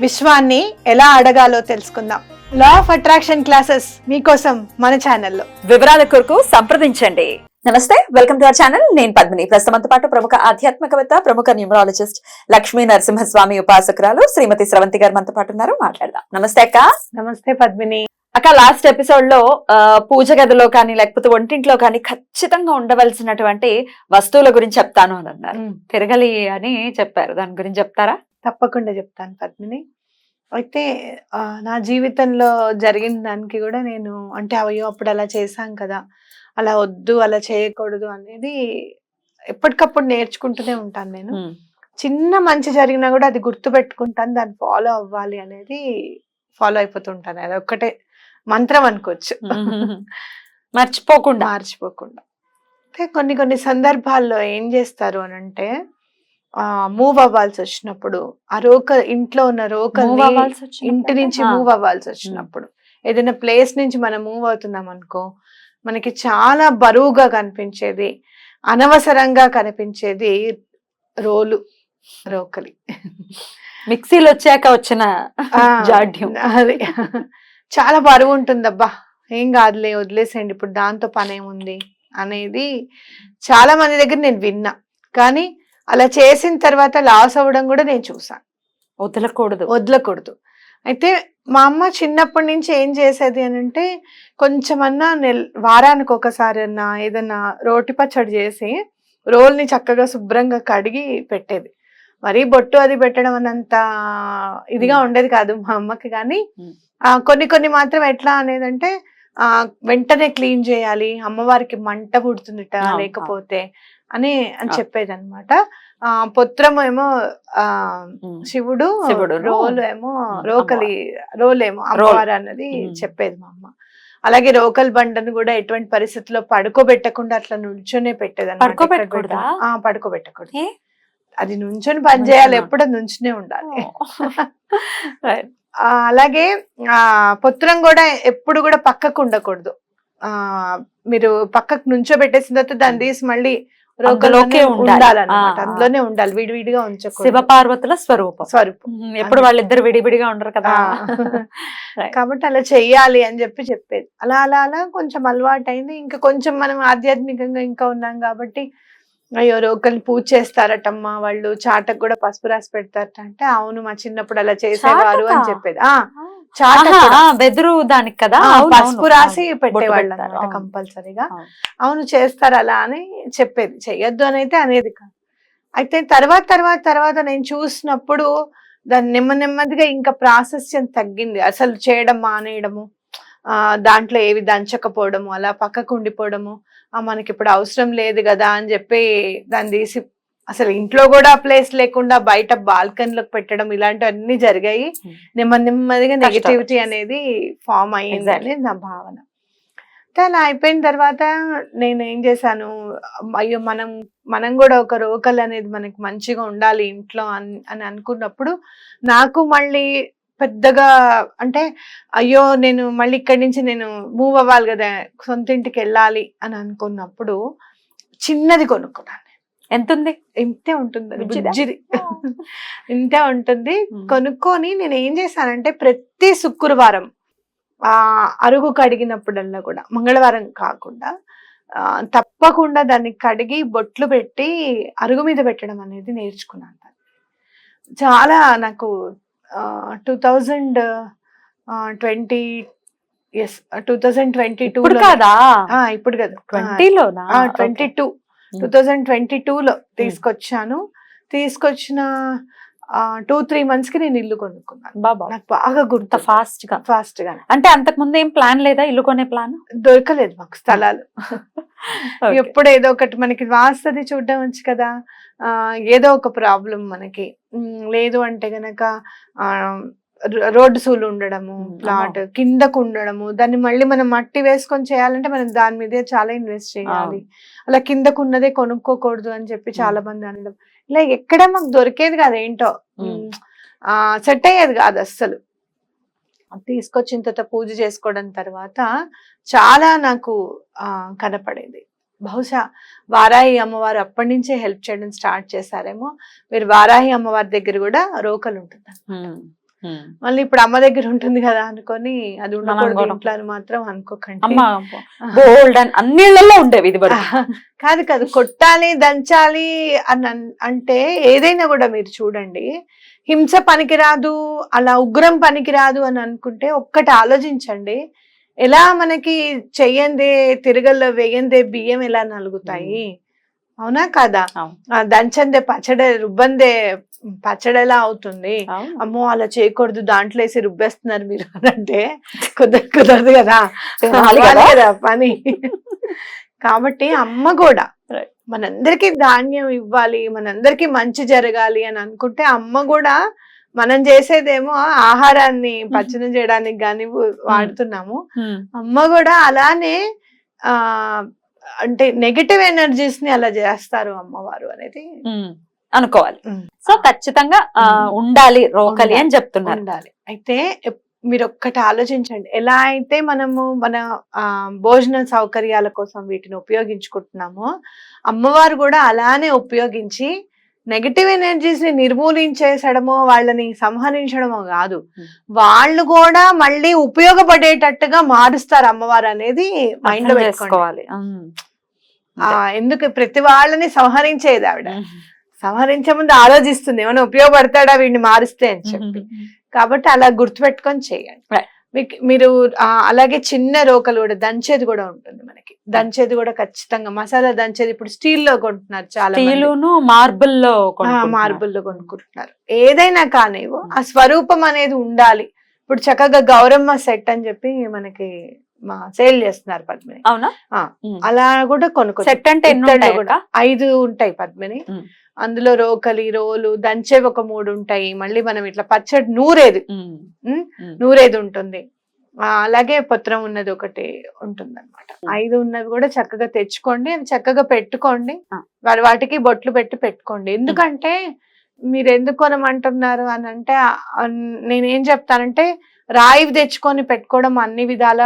విశ్వాన్ని ఎలా అడగాలో తెలుసుకుందాం. లా ఆఫ్ అట్రాక్షన్ క్లాసెస్ మీకోసం మన ఛానల్లో వివరాల కొరకు సంప్రదించండి. నమస్తే వెల్కమ్ టు అవర్ ఛానల్ నేను పద్మిని. ప్రస్తుతంతో పాటు ప్రముఖ ఆధ్యాత్మికవేత్త ప్రముఖ న్యూమరాలజిస్ట్ లక్ష్మీ నరసింహస్వామి ఉపాసకురాలు శ్రీమతి స్రవంతి గారు మనతో పాటు ఉన్నారు. మాట్లాడదాం. నమస్తే అక్క. నమస్తే పద్మిని. అక్క లాస్ట్ ఎపిసోడ్లో ఆ, పూజ గదిలో కానీ లేకపోతే వంటింట్లో కానీ ఖచ్చితంగా ఉండవలసినటువంటి వస్తువుల గురించి చెప్తాను అని అన్నారు. తిరగలి అని చెప్పారు. దాని గురించి చెప్తారా? తప్పకుండా చెప్తాను పద్మిని. అయితే నా జీవితంలో జరిగిన దానికి కూడా నేను అంటే అయ్యో అప్పుడు అలా చేశాం కదా అలా వద్దు అలా చేయకూడదు అనేది ఎప్పటికప్పుడు నేర్చుకుంటూనే ఉంటాను నేను. చిన్న మంచి జరిగినా కూడా అది గుర్తు పెట్టుకుంటాను దాన్ని ఫాలో అవ్వాలి అనేది ఫాలో అయిపోతుంటాను అది ఒక్కటే మంత్రం అనుకోవచ్చు. మర్చిపోకుండా. మార్చిపోకుండా. అయితే కొన్ని కొన్ని సందర్భాల్లో ఏం చేస్తారు అని అంటే మూవ్ అవ్వాల్సి వచ్చినప్పుడు ఆ రోక ఇంట్లో ఉన్న వచ్చినప్పుడు ఇంటి నుంచి. మూవ్ అవ్వాల్సి వచ్చినప్పుడు ఏదైనా ప్లేస్ నుంచి మనం మూవ్ అవుతున్నాం అనుకో మనకి చాలా బరువుగా కనిపించేది అనవసరంగా కనిపించేది రోలు రోకలి. మిక్సీలు వచ్చాక వచ్చిన జాడ్యం. అది. చాలా బరువు ఉంటుందబ్బా ఏం కాదులే వదిలేసేయండి ఇప్పుడు దాంతో పని ఏముంది అనేది చాలా మంది దగ్గర నేను విన్నా. కానీ అలా చేసిన తర్వాత లాస్ అవ్వడం కూడా నేను చూసాను. వదలకూడదు. వదలకూడదు. అయితే మా అమ్మ చిన్నప్పటి నుంచి ఏం చేసేది అని అంటే కొంచెమన్నా నెల్ వారానికి ఒకసారి అన్నా ఏదన్నా రోటి పచ్చడి చేసి రోల్ని చక్కగా శుభ్రంగా కడిగి పెట్టేది. మరీ బొట్టు అది పెట్టడం అన్నంత ఇదిగా. ఉండేది కాదు మా అమ్మకి కానీ కొన్ని కొన్ని మాత్రం ఎట్లా అనేదంటే ఆ వెంటనే క్లీన్ చేయాలి అమ్మవారికి మంట పుడుతుందిట లేకపోతే అని అని. చెప్పేది అనమాట ఆ పొత్రము ఏమో ఆ. శివుడు. రోలు ఏమో రోకలి రోలేమో అమ్మవారు అన్నది. చెప్పేది మా అమ్మ అలాగే రోకల్ బండను కూడా ఎటువంటి పరిస్థితుల్లో పడుకోబెట్టకుండా అట్లా నుంచొనే పెట్టేది. పడుకోబెట్టకూడదా? పడుకోబెట్టకూడదు? అది నుంచొని పని చేయాలి? ఎప్పుడు నుంచునే ఉండాలి అలాగే ఆ పొత్రం కూడా ఎప్పుడు కూడా పక్కకు ఉండకూడదు ఆ మీరు పక్కకు నుంచోబెట్టేసిన తర్వాత దాన్ని తీసి మళ్ళీ అందులోకే ఉండాలి. అందులోనే ఉండాలి. విడివిడిగా ఉంచకూడదు. శివ పార్వతుల స్వరూపం. స్వరూపం ఎప్పుడు వాళ్ళిద్దరు విడివిడిగా ఉండరు కదా. కాబట్టి అలా చెయ్యాలి అని చెప్పి చెప్పేది. అలా అలా అలా కొంచెం అలవాటు అయింది ఇంకా కొంచెం మనం ఆధ్యాత్మికంగా ఇంకా ఉన్నాం కాబట్టి అయ్యో రోకల్ని పూజ చేస్తారటమ్మా వాళ్ళు. చాటకు కూడా పసుపు రాసి పెడతారట అంటే అవును మా చిన్నప్పుడు అలా చేసేవారు అని? చెప్పేది. ఆ, వెదురు దానికి కదా పసుపు రాసి. పెట్టేవాళ్ళు అనమాట. కంపల్సరీగా అవును. చేస్తారు అలా అని చెప్పేది చెయ్యొద్దు అని అయితే అనేది అయితే తర్వాత తర్వాత తర్వాత నేను చూసినప్పుడు దాన్ని నెమ్మ నెమ్మదిగా ఇంకా ప్రాసెస్ తగ్గింది అసలు చేయడం మానేయడము ఆ దాంట్లో ఏవి దంచకపోవడము అలా పక్కకు ఉండిపోవడము ఆ మనకి ఇప్పుడు అవసరం లేదు కదా అని చెప్పి దాన్ని తీసి అసలు ఇంట్లో కూడా ప్లేస్ లేకుండా బయట బాల్కనీలోకి పెట్టడం ఇలాంటివన్నీ జరిగాయి Hmm. నెమ్మది నెమ్మదిగా నెగిటివిటీ. అనేది ఫామ్ అయ్యింది. అనేది నా భావన అలా అయిపోయిన తర్వాత నేను ఏం చేశాను అయ్యో మనం మనం కూడా ఒక రోకల్ అనేది మనకి మంచిగా ఉండాలి ఇంట్లో అని అని అనుకున్నప్పుడు నాకు మళ్ళీ పెద్దగా అంటే అయ్యో నేను మళ్ళీ ఇక్కడి నుంచి నేను మూవ్ అవ్వాలి కదా సొంత ఇంటికి వెళ్ళాలి అని అనుకున్నప్పుడు చిన్నది కొనుక్కున్నాను ఎంత ఉంది ఇంతే ఉంటుంది. బుజ్జిదా? ఇంతే ఉంటుంది. కొనుక్కొని నేను ఏం చేశానంటే ప్రతి శుక్రవారం ఆ అరుగు కడిగినప్పుడల్లా కూడా మంగళవారం కాకుండా తప్పకుండా దాన్ని కడిగి బొట్లు పెట్టి అరుగు మీద పెట్టడం అనేది నేర్చుకున్నాను. చాలా నాకు two thousand twenty yes two thousand twenty two కాదా? ఇప్పుడు కదా. ట్వంటీలోనా? Twenty two. Two thousand twenty లో తీసుకొచ్చాను. తీసుకొచ్చిన టూ త్రీ మంత్స్కి నేను ఇల్లు కొనుక్కున్నాను. బాబా. నాకు బాగా గుర్తు. ఫాస్ట్గా ఫాస్ట్గా అంటే అంతకు ముందు ఏం ప్లాన్ లేదా? ఇల్లు కొనే ప్లాన్? దొరకలేదు మాకు స్థలాలు. ఎప్పుడు ఏదో ఒకటి మనకి వాస్తది చూడడం వచ్చు కదా. ఏదో ఒక ప్రాబ్లం మనకి. లేదు అంటే గనక రోడ్డు సూలు ఉండడము ప్లాట్ కిందకు ఉండడము దాన్ని మళ్ళీ మనం మట్టి వేసుకొని చేయాలంటే మనం దాని మీదే చాలా ఇన్వెస్ట్ చేయాలి. అలా కిందకు ఉన్నదే కొనుక్కోకూడదు అని చెప్పి చాలా మంది అనడం. ఇలా ఎక్కడ మాకు దొరికేది కాదు ఏంటో. సెట్ అయ్యేది కాదు అస్సలు. తీసుకొచ్చిన తర్వాత పూజ చేసుకోవడం తర్వాత చాలా నాకు ఆ కనపడేది. బహుశా వారాహి అమ్మవారు అప్పటి నుంచే హెల్ప్ చేయడం స్టార్ట్ చేశారేమో. మీరు వారాహి అమ్మవారి దగ్గర కూడా రోకలు ఉంటుంది మళ్ళీ ఇప్పుడు అమ్మ దగ్గర ఉంటుంది కదా అనుకొని అది ఉండకూడదు. ఇంట్లో మాత్రం అనుకోకండి. అమ్మ బోల్డ్ అని అన్నిళ్ళల్లో ఉండేవి ఇది కాదు కాదు. కొట్టాలి దంచాలి అని అన్- అంటే ఏదైనా కూడా మీరు చూడండి. హింస పనికిరాదు అలా ఉగ్రం పనికిరాదు అని అనుకుంటే ఒక్కటి ఆలోచించండి. ఎలా మనకి చెయ్యందే తిరగల్లో వేయందే బియ్యం ఎలా నలుగుతాయి? అవునా కాదా దంచందే పచ్చడి రుబ్బందే పచ్చడి ఎలా అవుతుంది. అమ్మో అలా చేయకూడదు దాంట్లో వేసి రుబ్బేస్తున్నారు మీరు అని అంటే కుదరదు కుదరదు కదా కదా. పని కాబట్టి అమ్మ కూడా. మనందరికి ధాన్యం ఇవ్వాలి మనందరికి మంచి జరగాలి అని అనుకుంటే అమ్మ కూడా మనం చేసేదేమో ఆహారాన్ని పచ్చడి చేయడానికి కానీ వాడుతున్నాము. అమ్మ కూడా అలానే ఆ అంటే నెగటివ్ ఎనర్జీస్ని అలా చేస్తారు అమ్మవారు అనేది. అనుకోవాలి. సో ఖచ్చితంగా. ఉండాలి రోకలి అని చెప్తున్నారు ఉండాలి అయితే మీరు ఒక్కటి ఆలోచించండి ఎలా అయితే మనము మన ఆ, భోజన సౌకర్యాల కోసం వీటిని ఉపయోగించుకుంటున్నామో అమ్మవారు కూడా అలానే ఉపయోగించి నెగటివ్ ఎనర్జీస్ని నిర్మూలించేసడమో వాళ్ళని సంహరించడమో కాదు. Hmm. వాళ్ళు కూడా మళ్ళీ ఉపయోగపడేటట్టుగా మారుస్తారు అమ్మవారు అనేది మైండ్లో అర్థం పెట్టుకోండి. చేసుకోవాలి. ఉమ్. ఆ, ఎందుకు ప్రతి వాళ్ళని సంహరించేది ఆవిడ. ఉమ్. సంహరించే ముందు ఆలోచిస్తుంది ఏమైనా ఉపయోగపడతాడా వీడిని మారిస్తే? అని చెప్పి. కాబట్టి అలా గుర్తుపెట్టుకొని చేయండి. మీకు- మీరు అలాగే చిన్న రోకలు కూడా దంచేది కూడా ఉంటుంది మనకి. దంచేది కూడా ఖచ్చితంగా మసాలా దంచేది ఇప్పుడు స్టీల్లో కొంటున్నారు చాలా. స్టీలును మార్బుల్లో. మార్బుల్లో కొనుక్కుంటున్నారు ఏదైనా కానివ్వు ఆ స్వరూపం అనేది ఉండాలి ఇప్పుడు చక్కగా గౌరమ్మ సెట్ అని చెప్పి మనకి మా సేల్ చేస్తున్నారు పద్మిని అవునా. అలా కూడా కొనుక్కో సెట్ అంటే కూడా? ఐదు ఉంటాయి పద్మిని. అందులో రోకలి రోలు దంచేవి ఒక మూడు ఉంటాయి మళ్ళీ మనం ఇట్లా పచ్చడి నూరేది. నూరేది ఉంటుంది అలాగే పత్రం ఉన్నది ఒకటి ఉంటుంది అనమాట. ఐదు ఉన్నవి కూడా చక్కగా తెచ్చుకోండి అవి చక్కగా పెట్టుకోండి. వాటికి బొట్లు పెట్టి పెట్టుకోండి. ఎందుకంటే మీరు ఎందుకు కొనమంటున్నారు అని అంటే నేనేం చెప్తానంటే రాయి తెచ్చుకొని పెట్టుకోవడం అన్ని విధాల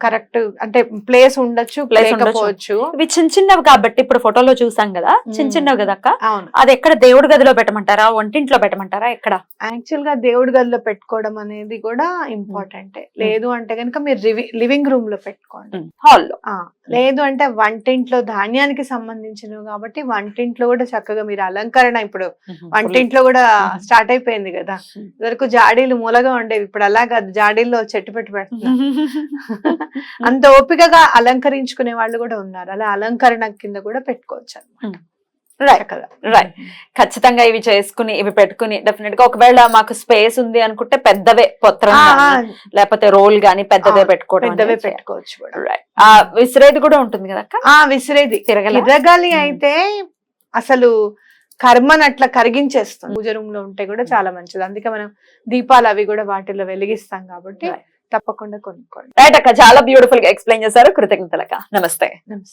కరెక్ట్ అంటే ప్లేస్ ఉండొచ్చు Place ఉండొచ్చు. ఇవి చిన్న చిన్నవి కాబట్టి ఇప్పుడు ఫోటోలో చూసాం కదా చిన్న. చిన్నవి కదా అక్క? అవును. అది ఎక్కడ దేవుడి గదిలో పెట్టమంటారా? వంటింట్లో పెట్టమంటారా? ఎక్కడ? యాక్చువల్గా దేవుడి గదిలో పెట్టుకోవడం అనేది కూడా ఇంపార్టెంట్ లేదు అంటే కనుక మీరు లివింగ్ రూమ్లో పెట్టుకోండి హాల్లో. ఆ, లేదు అంటే వంటింట్లో ధాన్యానికి సంబంధించినవి కాబట్టి వంటింట్లో కూడా చక్కగా మీరు అలంకరణ ఇప్పుడు వంటింట్లో కూడా. స్టార్ట్ అయిపోయింది కదా. ఇదివరకు జాడీలు మూలగా ఉండేవి. ఇప్పుడు అలా కాదు జాడీల్లో చెట్టు పెట్టి పెడుతున్నారు. అంత ఓపికగా అలంకరించుకునే వాళ్ళు కూడా ఉన్నారు అలా అలంకరణ కింద కూడా పెట్టుకోవచ్చు అన్నమాట. రైట్. ఖచ్చితంగా ఇవి చేసుకుని ఇవి పెట్టుకుని డెఫినెట్గా ఒకవేళ మాకు స్పేస్ ఉంది అనుకుంటే పెద్దవే పొత్రం లేకపోతే రోల్ గానీ పెద్దదే పెట్టుకోవడం పెద్దవే. పెట్టుకోవచ్చు కూడా. ఆ విసిరేది కూడా ఉంటుంది కదా ఆ విసిరేది తిరగల. అయితే అసలు కర్మను అట్లా కరిగించేస్తుంది పూజ రూమ్లో ఉంటే కూడా చాలా మంచిది అందుకే మనం దీపాలు అవి కూడా వాటిలో వెలిగిస్తాం కాబట్టి. తప్పకుండా కొనుక్కోండి. రైట్ అక్క చాలా బ్యూటిఫుల్గా ఎక్స్ప్లెయిన్ చేశారు. కృతజ్ఞతలక నమస్తే. నమస్తే.